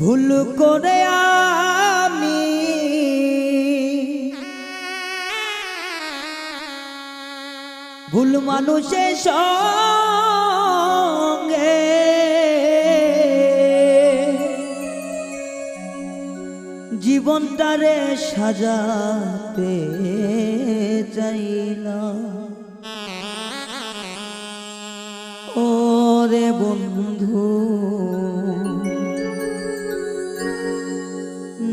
ভুল করে আমি। ভুল মানুষের সঙ্গে। জীবনটারে সাজাতে চাইলাম ওরে বন্ধু।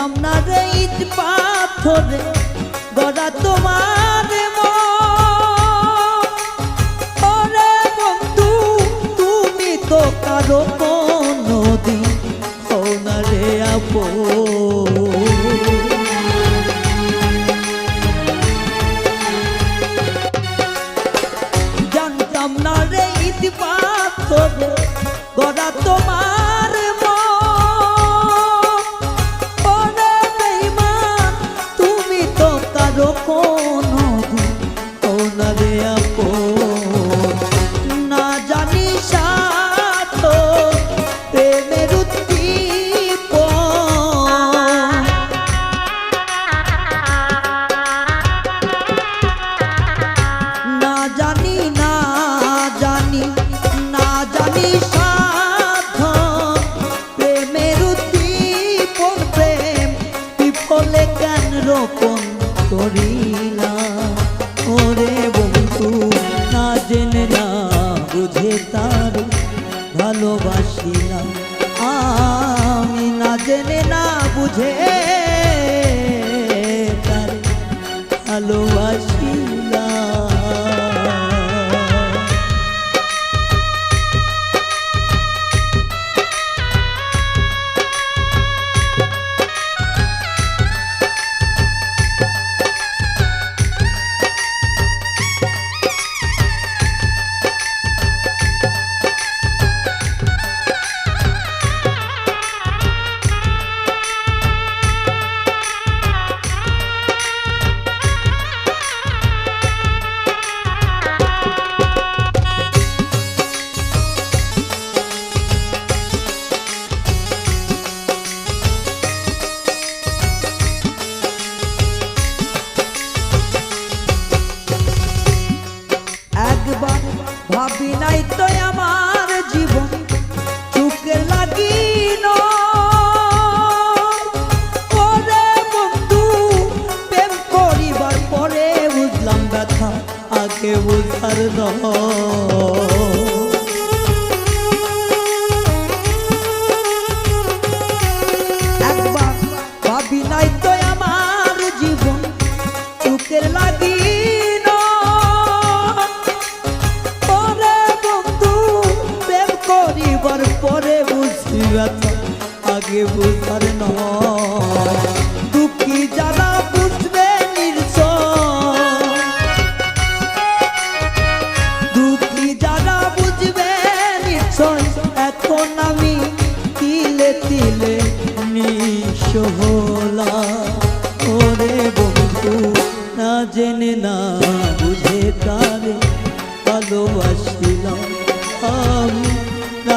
জানতাম না রে ইট পাথরে, গড়া তোমার। ওরে বন্ধু, তুমি তো কারও কোনো দিন হও না রে আপন রোপণ না ওরে বন্ধু না জেনে না বুঝে তার ভালোবাসিলাম ভাবি নাই তো আমার জীবন চুকে লাগি ওরে বন্ধু, প্রেম করিবার পরে বুঝলাম ব্যথা আগে বুঝার নয়।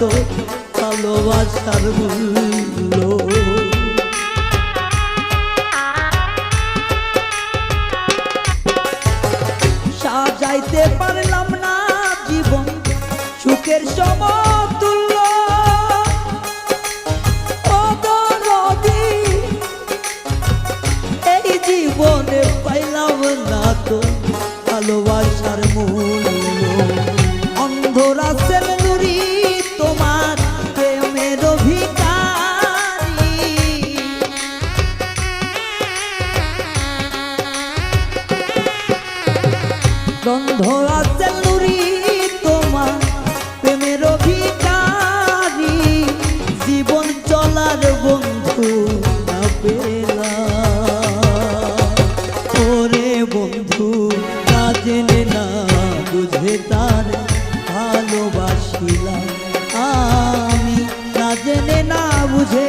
না তো ভালোবাসার মূল্য। সাজাইতে পারলাম না জীবন, সুখের সমতুল্য। এই জীবনে পাইলাম না তো ভিকারি জীবন চলার বন্ধু না বন্ধু না বুঝে তার ভালোবাসিলাম। আমি না বুঝে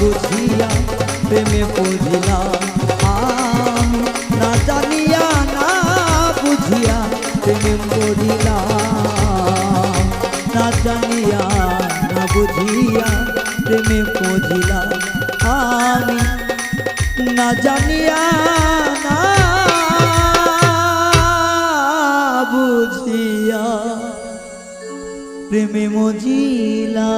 বুঝিয়া প্রেমে পড়িলাম আমি না জানিয়া না বুঝিয়া প্রেমে পড়িলাম না জানিয়া না বুঝিয়া প্রেমে পড়িলাম আমি না জানিয়া না বুঝিয়া প্রেমে মজিলা